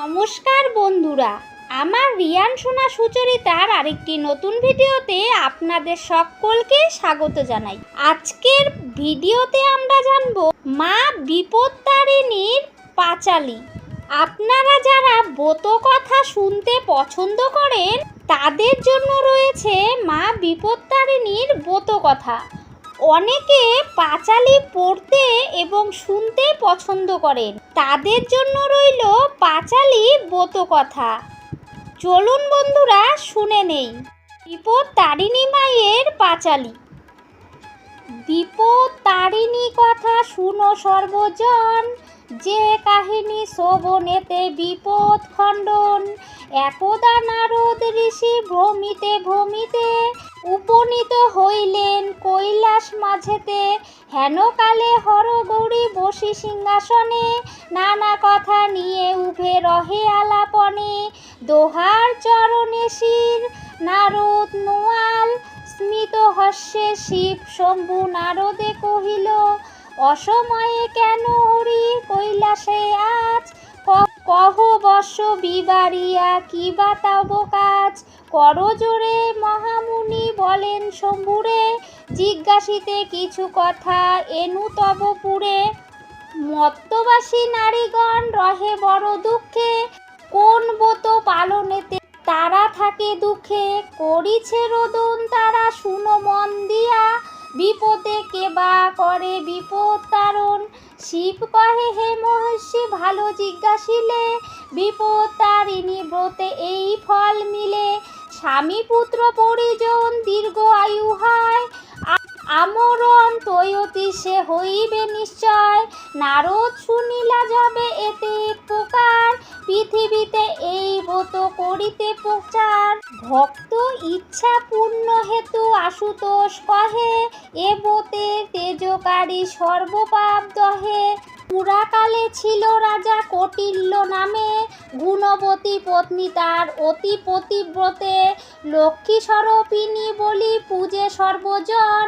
নমস্কার বন্ধুরা, আমার রিয়ান সোনা সুচরিতার আরেকটি নতুন ভিডিওতে আপনাদের সকলকে স্বাগত জানাই। আজকের ভিডিওতে আমরা জানব মা বিপত্তারিণীর পাঁচালি। আপনারা যারা ব্রত কথা শুনতে পছন্দ করেন, তাদের জন্য রয়েছে মা বিপত্তারিণীর ব্রত কথা। অনেকে পাঁচালি পড়তে এবং শুনতে পছন্দ করেন। তাদের জন্য রইল পাঁচালি কথা চলুন বন্ধুরা, শুনে নেই। বিপদ তারিণী মায়ের পাঁচালি। বিপদ তারিণী কথা শুনো সর্বজন। যে কাহিনী শোভনেতে বিপদ খণ্ডন একদা নারদ ঋষি ভ্রমিতে ভ্রমিতে উপনীত হইলেন কৈলাস মাঝেতে। হেনকালে হরগৌরী বসি সিংহাসনে নানা কথা নিয়ে উভে রহে আলাপনে। দোহার চরণে শির, নারদ নোয়াল, স্মিত হস্যে শিব শম্ভু নারদে কহিল, অসময়ে কেন হরি কৈলাসে আজ? কহ বর্ষ বিবারিয়া, কি বা তব কাজ? করজোরে মহামুনি বলেন শম্ভুরে, জিজ্ঞাসিতে কিছু কথা এনু তব পুরে। মত্তবাসী নারীগণ রহে বড় দুঃখে, কোন ব্রত পালনেতে তারা থাকে দুঃখে? করিছে রোদন তারা শুনো মন দিয়া, বিপদে কেবা করে বিপদ তারণ। শিব কহে, হে মহর্ষি, ভালো জিজ্ঞাসিলে। বিপদ তারিণী ব্রতে এই ফল মিলে। স্বামী পুত্র পরিজন দীর্ঘ আয়ু হয়। আমরণ তৈয়তি সে হইবে নিশ্চয়। নারদ শুনিলা যাবে এতে প্রকার। পৃথিবীতে এই ব্রত করিতে প্রচার। ভক্ত ইচ্ছা পূর্ণ হেতু আশুতোষ কহে, এ তেজকারী সর্বপাপ দহে। পুরাকালে ছিল রাজা কটিল্য নামে, গুণবতী পত্নী তার অতি পতিব্রতে। লক্ষ্মী স্বরূপিনী বলি পূজে সর্বজন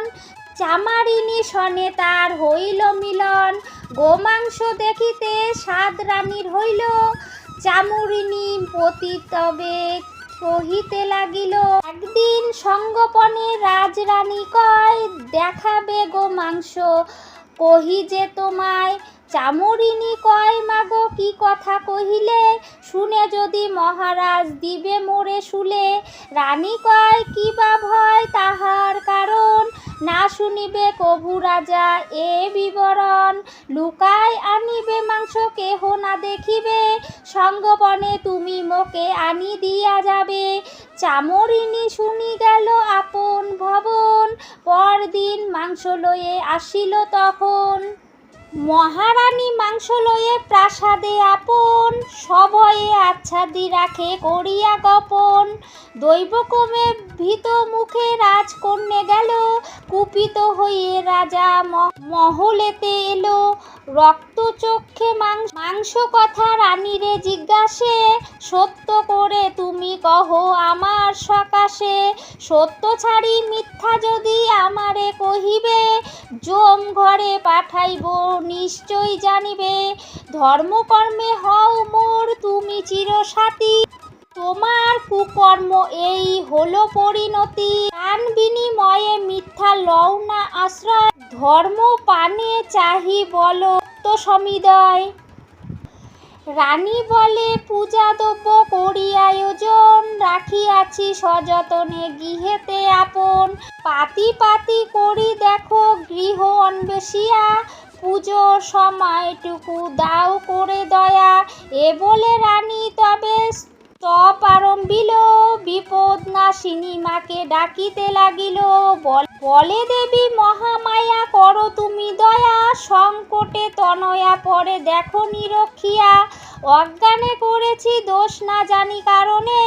চামারিনী সনে তার হইল মিলন। গোমাংস দেখিতে সাত রানীর হইল চামুরিনী পতি তবে কহিতে লাগিল। একদিন সঙ্গপনে রাজরানী কয়, দেখাবে গো মাংস, কহি যে তোমায়। চামরিনী কয়, মাগো, কি কথা কহিলে? শুনে যদি মহারাজ দিবে মোরে শুলে। রানী কয়, কি বা ভয়, তাহার কারণ? না শুনিবে কভু রাজা, এ বিবরণ। লুকায় আনিবে মাংস, কেহ না দেখিবে। সঙ্গপনে তুমি মোকে আনি দিয়া যাবে। চামরিনী শুনি গেল আপন ভবন। পরদিন মাংস লয়ে আসিল তখন। মহারানী মাংস লয়ে প্রাসাদে আপন, সভয়ে আচ্ছাদি রাখে করিয়া গোপন। দৈবক্রমে ভীত মুখে রাজকন্যে গেল, কুপিত হয়ে রাজা মহলেতে এলো। রক্ত চক্ষে মাংস মাংস কথা রানীরে জিজ্ঞাসে, সত্য করে তুমি কহ আমার সকাশে? সত্য ছাড়ি মিথ্যা যদি আমারে কহিবে, জম ঘরে পাঠাইব নিশ্চয় জানিবে, ধর্মকর্মে হও মোর, তুমি চিরসাথী। তোমার কুকর্ম এই হলো পরিণতি। প্রাণ বিনিময়ে মিথ্যা লও না আশ্রয়। ধর্ম পানে চাহি বলো তো সমিদয়। রানী বলে, পূজা দ্রব্য করি আয়োজন, রাখিয়াছি সযতনে গৃহেতে আপন। পাতি পাতি করি দেখো গৃহ অন্বেষিয়া। পুজোর সময়টুকু দাও করে দয়া। এ বলে রানী তবে স্তব আরম্ভিল। বিপদ নাশিনী মাকে ডাকিতে লাগিল। বলে দেবী, মহামায়া করো তুমি দয়া। সংকটে তনয়া পরে দেখো নিরক্ষিয়া। অজ্ঞানে করেছি দোষ না জানি কারণে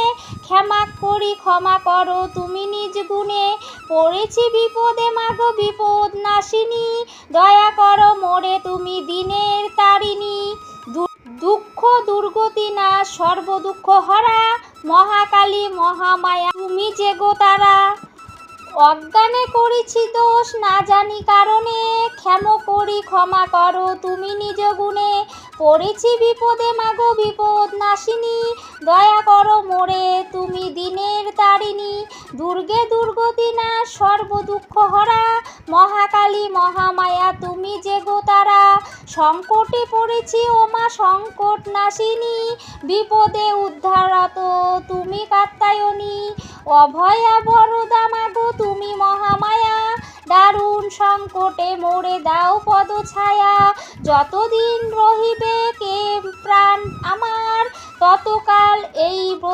ক্ষমা করি, ক্ষমা করো, তুমি নিজ গুণে পড়েছি বিপদে, মাগো বিপদ নাশিনী। দয়া করো, মোরে তুমি দিনের তারিণী। দুঃখ, দুর্গতি না সর্ব দুঃখ হরা, মহাকালী, মহামায়া, তুমি যে গো তারা। অজ্ঞানে করেছি দোষ, না জানি কারণে। ক্ষম করি, ক্ষমা করো, তুমি নিজ গুণে পড়েছি বিপদে, মাগো বিপদ নাশিনী। মোরে তুমি দিনের তারিণী। দুর্গে দুর্গতিনা সর্বদুঃখ হরা। মহাকালী মহামায়া, তুমি যে গো তারা। সংকটে পড়েছি ওমা সংকট নাশিনী। বিপদে উদ্ধারত তুমি কাত্তায়নী অভয়া বরদা মাগো তুমি মহামায়া। দারুণ সংকটে মোড়ে দাও পদ ছায়া। যতদিন রহিবে কে প্রাণ আমার, ততকাল এ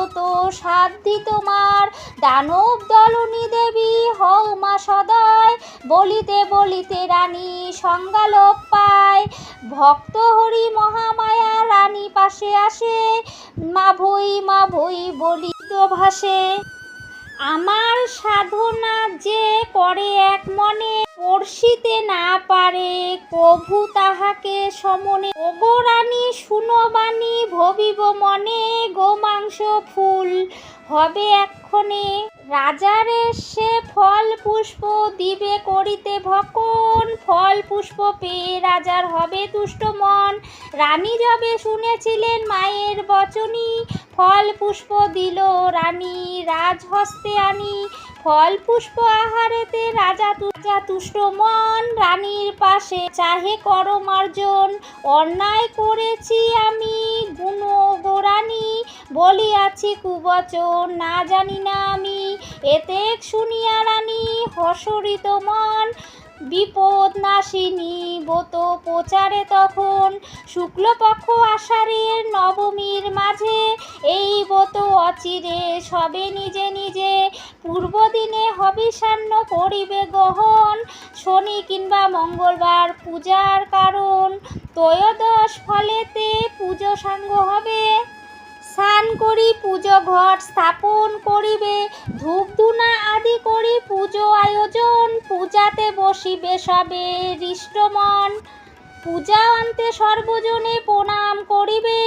ব্রত সাধ্যি তোমার। দানব দলনী দেবী, হও মা সদয়। বলিতে বলিতে রানী সংজ্ঞালোপ পায়। ভক্ত হরি মহামায়া, রানী পাশে আসে। মা ভই মা ভই বলি তো ভাসে। আমার সাধনা যে করে এক মনে পড়শিতে না পারে প্রভু তাহাকে সমনে। ওগো রানী শুনো বাণী ভবিব মনে গোমাংস ফুল। হবে এক্ষণে রাজারে সে ফল পুষ্প দিবে করিতে ভকন ফল পুষ্প পেয়ে রাজার হবে তুষ্ট মন। রানী যবে শুনেছিলেন মায়ের বচনী, ফল পুষ্প দিল রানী রাজহস্তে আনি। ফল পুষ্প আহারেতে রাজা তু- রাজা তুষ্ট মন। রানীর পাশে চাহে করমার্জন অন্যায় করেছি আমি গুণ গোরানি বলিয়াছি কুবচন। না জানি না আমি। এতে শুনিয়া রানী হসরিত মন। বিপদ নাশিনী ব্রত প্রচারে তখন। শুক্লপক্ষ আষাঢ়ের নবমীর মাঝে এই ব্রত অচিরে সবে নিজে নিজে। পূর্ব দিনে হবিষান্ন করিবে গ্রহণ। শনি কিংবা মঙ্গলবার পূজার কারণ। ত্রয়োদশ ফলেতে পুজো সাঙ্গ হবে। স্নান করি, পুজো ঘট স্থাপন করিবে ধূপ ধুনা আদি করি, পুজো আয়োজন, পূজাতে বসিবে সবে হৃষ্টমন পূজা অন্তে সর্বজনে প্রণাম করিবে,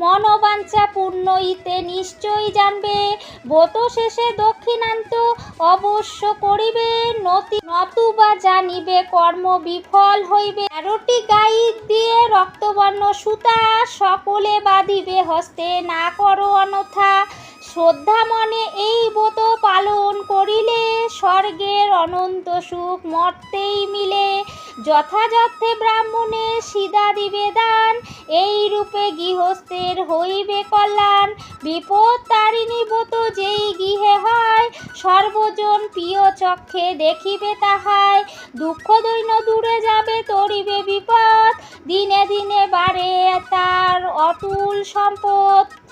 মনোবাঞ্ছা পূর্ণ ইতে নিশ্চয়ই জানবে ব্রত শেষে দক্ষিণান্ত অবশ্য করিবে নতি নতুবা জানিবে, কর্ম বিফল হইবে। তেরোটি গাইড দিয়ে রক্তবর্ণ সুতা, সকলে বাঁধিবে হস্তে। না করো অনথা শ্রদ্ধা মনে এই ব্রত পালন করিলে স্বর্গের অনন্ত সুখ মর্তেই মিলে। যথাযথে ব্রাহ্মণের সিদা দিবে দান এই রূপে গৃহস্থের হইবে কল্যাণ। বিপদ তারিণী যেই গৃহে হয়, সর্বজন প্রিয় চক্ষে দেখিবে তাহাই। দুঃখ দৈন্য দূরে যাবে, তরিবে বিপদ। দিনে দিনে বাড়ে তার অতুল সম্পদ।